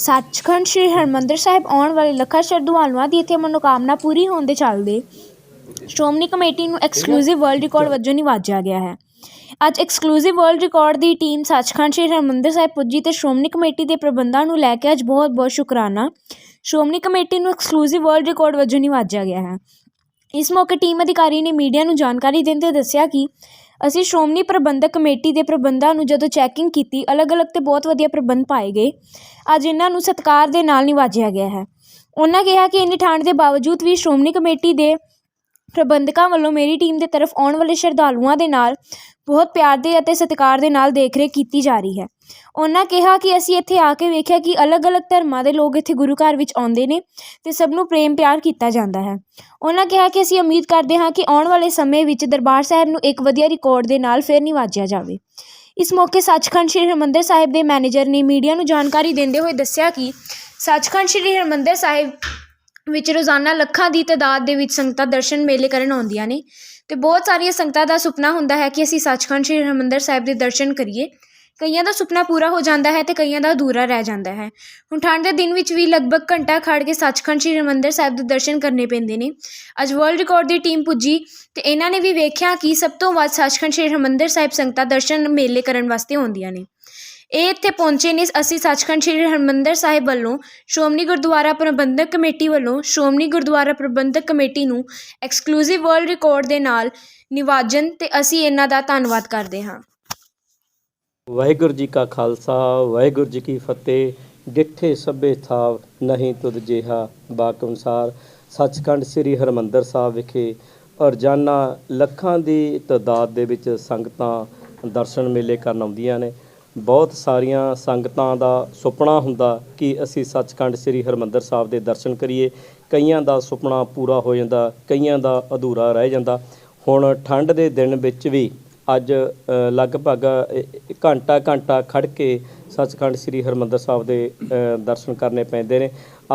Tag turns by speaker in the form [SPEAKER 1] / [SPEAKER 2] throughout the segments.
[SPEAKER 1] ਸੱਚਖੰਡ ਸ੍ਰੀ ਹਰਿਮੰਦਰ ਸਾਹਿਬ ਆਉਣ ਵਾਲੇ ਲੱਖਾਂ ਸ਼ਰਧਾਲੂਆਂ ਦੀ ਇੱਥੇ ਮਨੋਕਾਮਨਾ ਪੂਰੀ ਹੋਣ ਦੇ ਚੱਲਦੇ ਸ਼੍ਰੋਮਣੀ ਕਮੇਟੀ ਨੂੰ ਐਕਸਕਲੂਸਿਵ ਵਰਲਡ ਰਿਕਾਰਡ ਵਜੋਂ ਨਿਵਾਜਿਆ ਗਿਆ ਹੈ। ਅੱਜ ਐਕਸਕਲੂਸਿਵ ਵਰਲਡ ਰਿਕਾਰਡ ਦੀ ਟੀਮ ਸੱਚਖੰਡ ਸ੍ਰੀ ਹਰਿਮੰਦਰ ਸਾਹਿਬ ਪੁੱਜੀ ਤੇ ਸ਼੍ਰੋਮਣੀ ਕਮੇਟੀ ਦੇ ਪ੍ਰਬੰਧਾਂ ਨੂੰ ਲੈ ਕੇ ਅੱਜ ਬਹੁਤ ਬਹੁਤ ਸ਼ੁਕਰਾਨਾ। ਸ਼੍ਰੋਮਣੀ ਕਮੇਟੀ ਨੂੰ ਐਕਸਕਲੂਸਿਵ ਵਰਲਡ ਰਿਕਾਰਡ ਵਜੋਂ ਨਿਵਾਜਿਆ ਗਿਆ ਹੈ। ਇਸ ਮੌਕੇ ਟੀਮ ਅਧਿਕਾਰੀ ਨੇ ਮੀਡੀਆ ਨੂੰ ਜਾਣਕਾਰੀ ਦਿੰਦੇ ਦੱਸਿਆ ਕਿ ਅਸੀਂ ਸ਼੍ਰੋਮਣੀ ਪ੍ਰਬੰਧਕ ਕਮੇਟੀ ਦੇ ਪ੍ਰਬੰਧਾਂ ਨੂੰ ਜਦੋਂ ਚੈਕਿੰਗ ਕੀਤੀ, ਅਲੱਗ-ਅਲੱਗ ਤੇ ਬਹੁਤ ਵਧੀਆ ਪ੍ਰਬੰਧ ਪਾਏ ਗਏ। ਅੱਜ ਇਹਨਾਂ ਨੂੰ ਸਤਿਕਾਰ ਦੇ ਨਾਲ ਨਿਵਾਜਿਆ ਗਿਆ ਹੈ। ਉਹਨਾਂ ਕਿਹਾ ਕਿ ਇੰਨੀ ਠੰਡ ਦੇ ਬਾਵਜੂਦ ਵੀ ਸ਼੍ਰੋਮਣੀ ਕਮੇਟੀ ਦੇ ਪ੍ਰਬੰਧਕਾਂ ਵੱਲੋਂ ਮੇਰੀ ਟੀਮ ਦੇ ਤਰਫ ਆਉਣ ਵਾਲੇ ਸ਼ਰਧਾਲੂਆਂ ਦੇ ਨਾਲ ਬਹੁਤ ਪਿਆਰ ਦੇ ਅਤੇ ਸਤਿਕਾਰ ਦੇ ਨਾਲ ਦੇਖਰੇਖ ਕੀਤੀ ਜਾ ਰਹੀ ਹੈ। ਉਹਨਾਂ ਕਿਹਾ ਕਿ ਅਸੀਂ ਇੱਥੇ ਆ ਕੇ ਵੇਖਿਆ ਕਿ ਅਲੱਗ-ਅਲੱਗ ਧਰਮਾਂ ਦੇ ਲੋਕ ਇੱਥੇ ਗੁਰੂ ਘਰ ਵਿੱਚ ਆਉਂਦੇ ਨੇ ਤੇ ਸਭ ਨੂੰ ਪ੍ਰੇਮ ਪਿਆਰ ਕੀਤਾ ਜਾਂਦਾ ਹੈ। ਉਹਨਾਂ ਕਿਹਾ ਕਿ ਅਸੀਂ ਉਮੀਦ ਕਰਦੇ ਹਾਂ ਕਿ ਆਉਣ ਵਾਲੇ ਸਮੇਂ ਵਿੱਚ ਦਰਬਾਰ ਸਾਹਿਬ ਨੂੰ ਇੱਕ ਵਧੀਆ ਰਿਕਾਰਡ ਦੇ ਨਾਲ ਫਿਰ ਨਿਵਾਜਿਆ ਜਾਵੇ। ਇਸ ਮੌਕੇ ਸੱਚਖੰਡ ਸ੍ਰੀ ਹਰਿਮੰਦਰ ਸਾਹਿਬ ਦੇ ਮੈਨੇਜਰ ਨੇ ਮੀਡੀਆ ਨੂੰ ਜਾਣਕਾਰੀ ਦਿੰਦੇ ਹੋਏ ਦੱਸਿਆ ਕਿ ਸੱਚਖੰਡ ਸ੍ਰੀ ਹਰਿਮੰਦਰ ਸਾਹਿਬ ਵਿੱਚ ਰੋਜ਼ਾਨਾ ਲੱਖਾਂ ਦੀ ਤਾਦਾਦ ਦੇ ਵਿੱਚ ਸੰਗਤਾਂ ਦਰਸ਼ਨ ਮੇਲੇ ਕਰਨ ਆਉਂਦੀਆਂ ਨੇ। ਤੇ ਬਹੁਤ ਸਾਰੀਆਂ ਸੰਗਤਾਂ ਦਾ ਸੁਪਨਾ ਹੁੰਦਾ ਹੈ ਕਿ ਅਸੀਂ ਸੱਚਖੰਡ ਸ੍ਰੀ ਹਰਿਮੰਦਰ ਸਾਹਿਬ ਦੇ ਦਰਸ਼ਨ ਕਰੀਏ। ਕਈਆਂ ਦਾ ਸੁਪਨਾ ਪੂਰਾ ਹੋ ਜਾਂਦਾ ਹੈ ਤੇ ਕਈਆਂ ਦਾ ਅਧੂਰਾ ਰਹਿ ਜਾਂਦਾ ਹੈ। ਹੁਣ ਠੰਡ ਦੇ ਦਿਨ ਵਿੱਚ ਵੀ ਲਗਭਗ ਘੰਟਾ ਖੜ੍ਹ ਕੇ ਸੱਚਖੰਡ ਸ੍ਰੀ ਹਰਿਮੰਦਰ ਸਾਹਿਬ ਦੇ ਦਰਸ਼ਨ ਕਰਨੇ ਪੈਂਦੇ ਨੇ। ਅੱਜ ਵਰਲਡ ਰਿਕਾਰਡ ਦੀ ਟੀਮ ਪੁੱਜੀ ਤੇ ਇਹਨਾਂ ਨੇ ਵੀ ਵੇਖਿਆ ਕਿ ਸਭ ਤੋਂ ਵੱਧ ਸੱਚਖੰਡ ਸ੍ਰੀ ਹਰਿਮੰਦਰ ਸਾਹਿਬ ਸੰਗਤਾਂ ਦਰਸ਼ਨ ਮੇਲੇ ਕਰਨ ਵਾਸਤੇ ਆਉਂਦੀਆਂ ਨੇ। ਇਹ ਇੱਥੇ ਪਹੁੰਚੇ ਨੇ। ਅਸੀਂ ਸੱਚਖੰਡ ਸ੍ਰੀ ਹਰਿਮੰਦਰ ਸਾਹਿਬ ਵੱਲੋਂ ਸ਼੍ਰੋਮਣੀ ਗੁਰਦੁਆਰਾ ਪ੍ਰਬੰਧਕ ਕਮੇਟੀ ਵੱਲੋਂ ਸ਼੍ਰੋਮਣੀ ਗੁਰਦੁਆਰਾ ਪ੍ਰਬੰਧਕ ਕਮੇਟੀ ਨੂੰ ਐਕਸਕਲੂਸਿਵ ਵਰਲਡ ਰਿਕਾਰਡ ਦੇ ਨਾਲ ਨਿਵਾਜਨ ਤੇ ਅਸੀਂ ਇਹਨਾਂ ਦਾ ਧੰਨਵਾਦ ਕਰਦੇ ਹਾਂ।
[SPEAKER 2] ਵਾਹਿਗੁਰੂ ਜੀ ਕਾ ਖਾਲਸਾ, ਵਾਹਿਗੁਰੂ ਜੀ ਕੀ ਫਤਿਹ। ਡਿੱਠੇ ਸਭੇ ਥਾਵ ਨਹੀਂ ਤੁਧ ਜਿਹਾ ਬਾਕ ਅਨੁਸਾਰ। ਸੱਚਖੰਡ ਸ੍ਰੀ ਹਰਮੰਦਰ ਸਾਹਿਬ ਵਿਖੇ ਰੋਜ਼ਾਨਾ ਲੱਖਾਂ ਦੀ ਤਾਦਾਦ ਦੇ ਵਿੱਚ ਸੰਗਤਾਂ ਦਰਸ਼ਨ ਮੇਲੇ ਕਰਨ ਆਉਂਦੀਆਂ ਨੇ। ਬਹੁਤ ਸਾਰੀਆਂ ਸੰਗਤਾਂ ਦਾ ਸੁਪਨਾ ਹੁੰਦਾ ਕਿ ਅਸੀਂ ਸੱਚਖੰਡ ਸ੍ਰੀ ਹਰਮੰਦਰ ਸਾਹਿਬ ਦੇ ਦਰਸ਼ਨ ਕਰੀਏ। ਕਈਆਂ ਦਾ ਸੁਪਨਾ ਪੂਰਾ ਹੋ ਜਾਂਦਾ, ਕਈਆਂ ਦਾ ਅਧੂਰਾ ਰਹਿ ਜਾਂਦਾ। ਹੁਣ ਠੰਡ ਦੇ ਦਿਨ ਵਿੱਚ ਵੀ ਅੱਜ ਲਗਭਗ ਘੰਟਾ ਘੰਟਾ ਖੜ ਕੇ ਸੱਚਖੰਡ ਸ੍ਰੀ ਹਰਮੰਦਰ ਸਾਹਿਬ ਦੇ ਦਰਸ਼ਨ ਕਰਨੇ ਪੈਂਦੇ ਨੇ।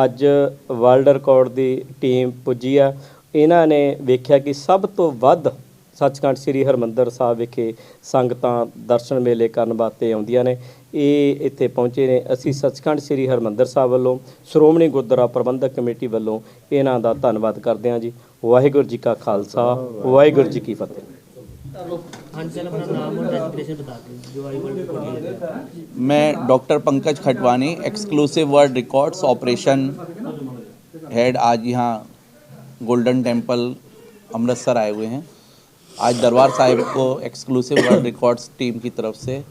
[SPEAKER 2] ਅੱਜ ਵਰਲਡ ਰਿਕਾਰਡ ਦੀ ਟੀਮ ਪੁੱਜੀ ਆ। ਇਹਨਾਂ ਨੇ ਵੇਖਿਆ ਕਿ ਸਭ ਤੋਂ ਵੱਧ ਸੱਚਖੰਡ ਸ੍ਰੀ ਹਰਮੰਦਰ ਸਾਹਿਬ ਵਿਖੇ ਸੰਗਤਾਂ ਦਰਸ਼ਨ ਮੇਲੇ ਕਰਨ ਵਾਸਤੇ ਆਉਂਦੀਆਂ ਨੇ ਇਹ ਇੱਥੇ ਪਹੁੰਚੇ ਨੇ ਅਸੀਂ ਸੱਚਖੰਡ ਸ੍ਰੀ ਹਰਮੰਦਰ ਸਾਹਿਬ ਵੱਲੋਂ ਸ਼੍ਰੋਮਣੀ ਗੁਰਦੁਆਰਾ ਪ੍ਰਬੰਧਕ ਕਮੇਟੀ ਵੱਲੋਂ ਇਹਨਾਂ ਦਾ ਧੰਨਵਾਦ ਕਰਦੇ ਹਾਂ ਜੀ ਵਾਹਿਗੁਰੂ ਜੀ ਕਾ ਖਾਲਸਾ ਵਾਹਿਗੁਰੂ ਜੀ ਕੀ ਫਤਿਹ
[SPEAKER 3] हाँ सर अपना नाम और डेजिग्नेशन बता दें जो आई वर्ल्ड रिकॉर्ड है
[SPEAKER 4] मैं doctor Pankaj Khatwani exclusive world records operation head आज यहाँ गोल्डन टेम्पल अमृतसर आए हुए हैं आज दरबार साहिब को एक्सक्लूसिव वर्ल्ड रिकॉर्ड्स टीम की तरफ़ से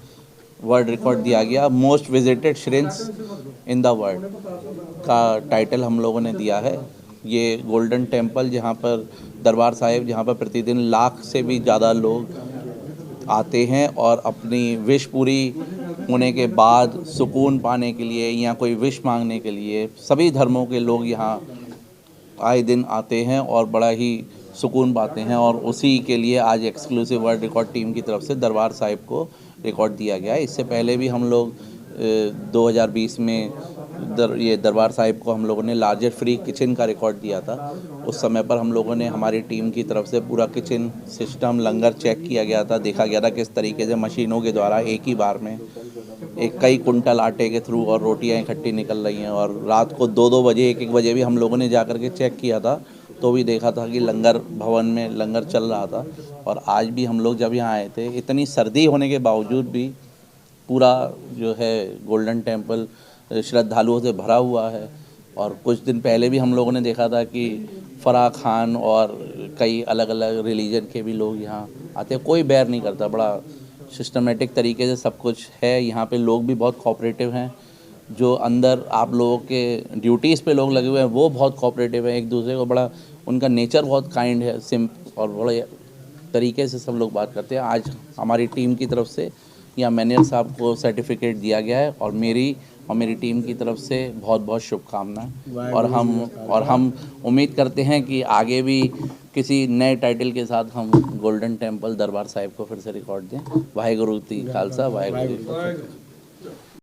[SPEAKER 4] वर्ल्ड रिकॉर्ड दिया गया। Most visited shrines in the world का टाइटल हम लोगों ने दिया है। ये गोल्डन टेंपल जहाँ पर दरबार साहिब, जहाँ पर प्रतिदिन लाख से भी ज़्यादा लोग आते हैं और अपनी विश पूरी होने के बाद सुकून पाने के लिए या कोई विश मांगने के लिए सभी धर्मों के लोग यहाँ आए दिन आते हैं और बड़ा ही सुकून पाते हैं और उसी के लिए आज एक्सक्लूसिव वर्ल्ड रिकॉर्ड टीम की तरफ़ से दरबार साहिब को रिकॉर्ड दिया गया है। इससे पहले भी हम लोग अ, 2020 में दर ये दरबार साहिब को हम लोगों ने लार्जेस्ट फ्री किचन का रिकॉर्ड दिया था। उस समय पर हम लोगों ने हमारी टीम की तरफ़ से पूरा किचन सिस्टम लंगर चेक किया गया था देखा गया था किस तरीके से मशीनों के द्वारा एक ही बार में एक कई कुंटल आटे के थ्रू और रोटियाँ इकट्ठी निकल रही हैं और रात को दो दो बजे एक एक बजे भी हम लोगों ने जा कर के चेक किया था। तो भी देखा था कि लंगर भवन में लंगर चल रहा था। और आज भी हम लोग जब यहाँ आए थे, इतनी सर्दी होने के बावजूद भी पूरा जो है गोल्डन टेंपल श्रद्धालुओं से भरा हुआ है। और कुछ दिन पहले भी हम लोगों ने देखा था कि फराह खान और कई अलग अलग रिलीजन के भी लोग यहाँ आते हैं। कोई बैर नहीं करता, बड़ा सिस्टमेटिक तरीके से सब कुछ है। यहाँ पे लोग भी बहुत कोऑपरेटिव हैं। जो अंदर आप लोगों के ड्यूटीज़ पे लोग लगे हुए हैं वो बहुत कोऑपरेटिव हैं एक दूसरे को बड़ा उनका नेचर बहुत काइंड है सिम और बड़े तरीके से सब लोग बात करते हैं। आज हमारी टीम की तरफ़ से या मैनेजर साहब को सर्टिफिकेट दिया गया है और मेरी और मेरी टीम की तरफ़ से बहुत बहुत शुभकामनाएँ। और हम और हम उम्मीद करते हैं कि आगे भी किसी नए टाइटल के साथ हम गोल्डन टेंपल दरबार साहिब को फिर से रिकॉर्ड दें। वाहेगुरु खालसा की फतेह।